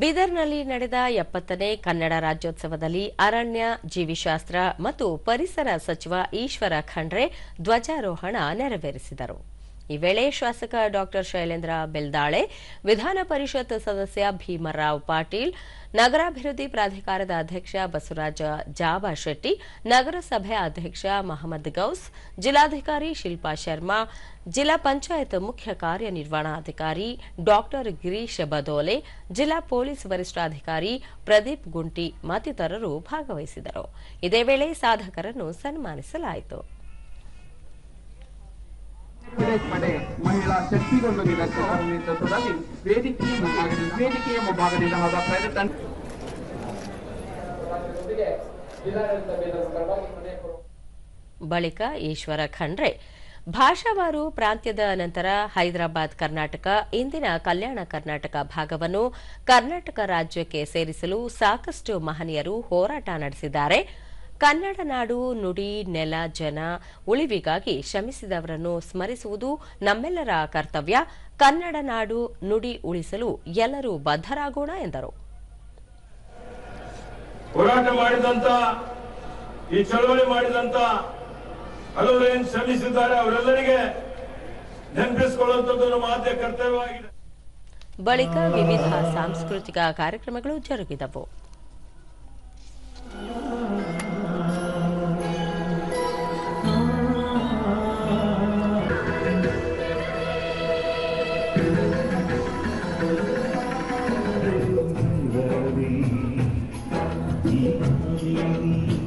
ಬೀದರ್ನಲ್ಲಿ ನಡೆದ ಎಪ್ಪತ್ತನೇ ಕನ್ನಡ ರಾಜ್ಯೋತ್ಸವದಲ್ಲಿ ಅರಣ್ಯ ಜೀವಿಶಾಸ್ತ್ರ ಮತ್ತು ಪರಿಸರ ಸಚಿವ ಈಶ್ವರ ಖಂಡ್ರೆ ಧ್ವಜಾರೋಹಣ ನೆರವೇರಿಸಿದರು. ಈ ವೇಳೆ ಶಾಸಕ ಡಾಕ್ಟರ್ ಶೈಲೇಂದ್ರ ಬೆಲ್ದಾಳೆ, ವಿಧಾನ ಪರಿಷತ್ ಸದಸ್ಯ ಭೀಮರಾವ್ ಪಾಟೀಲ್, ನಗರಾಭಿವೃದ್ಧಿ ಪ್ರಾಧಿಕಾರದ ಅಧ್ಯಕ್ಷ ಬಸವರಾಜ ಜಾಬಾ ಶೆಟ್ಟಿ ನಗರಸಭೆ ಅಧ್ಯಕ್ಷ ಮಹಮ್ಮದ್ ಗೌಸ್, ಜಿಲ್ಲಾಧಿಕಾರಿ ಶಿಲ್ಪಾ ಶರ್ಮಾ, ಜಿಲ್ಲಾ ಪಂಚಾಯತ್ ಮುಖ್ಯ ಕಾರ್ಯನಿರ್ವಹಣಾಧಿಕಾರಿ ಡಾಕ್ಟರ್ ಗಿರೀಶ್ ಬದೋಲೆ, ಜಿಲ್ಲಾ ಪೊಲೀಸ್ ವರಿಷ್ಠಾಧಿಕಾರಿ ಪ್ರದೀಪ್ ಗುಂಟಿ ಮತ್ತಿತರರು ಭಾಗವಹಿಸಿದರು. ಇದೇ ವೇಳೆ ಸಾಧಕರನ್ನು ಸನ್ಮಾನಿಸಲಾಯಿತು. ಮಹಿಳಾ ಶಕ್ತಿಗೊಂದು ನಿದರ್ಶನ ನೇತೃತ್ವದಲ್ಲಿ ವೇದಿಕೆಯ ಮುಂಭಾಗದಿಂದ ವೇದಿಕೆಯ ಮುಂಭಾಗದಿಂದ ಪ್ರೈವೇಟ್ ತಂಡ. ಬಳಿಕ ಈಶ್ವರ ಖಂಡ್ರೆ ಭಾಷಾವಾರು ಪ್ರಾಂತ್ಯದ ನಂತರ ಹೈದರಾಬಾದ್ ಕರ್ನಾಟಕ ಇಂದಿನ ಕಲ್ಯಾಣ ಕರ್ನಾಟಕ ಭಾಗವನ್ನು ಕರ್ನಾಟಕ ರಾಜ್ಯಕ್ಕೆ ಸೇರಿಸಲು ಸಾಕಷ್ಟು ಮಹನೀಯರು ಹೋರಾಟ ನಡೆಸಿದ್ದಾರೆ. ಕನ್ನಡ ನಾಡು ನುಡಿ ನೆಲ ಜನ ಉಳಿವಿಗಾಗಿ ಶ್ರಮಿಸಿದವರನ್ನು ಸ್ಮರಿಸುವುದು ನಮ್ಮೆಲ್ಲರ ಕರ್ತವ್ಯ. ಕನ್ನಡ ನಾಡು ನುಡಿ ಉಳಿಸಲು ಎಲ್ಲರೂ ಬದ್ಧರಾಗೋಣ ಎಂದರು. ಹೋರಾಟ ಮಾಡಿದಂತ ಈ ಚಳವಳಿ ಮಾಡಿದಂತ ಹಲವರು ಏನ್ ಶ್ರಮಿಸಿದ್ದಾರೆ ಅವರೆಲ್ಲರಿಗೆ ನೆನಪಿಸಿಕೊಳ್ಳುವಂಥದ್ದು ನಮ್ಮ ಆದ್ಯ ಕರ್ತವ್ಯವಾಗಿದೆ. ಬಳಿಕ ವಿವಿಧ ಸಾಂಸ್ಕೃತಿಕ ಕಾರ್ಯಕ್ರಮಗಳು ಜರುಗಿದವು. Thank you.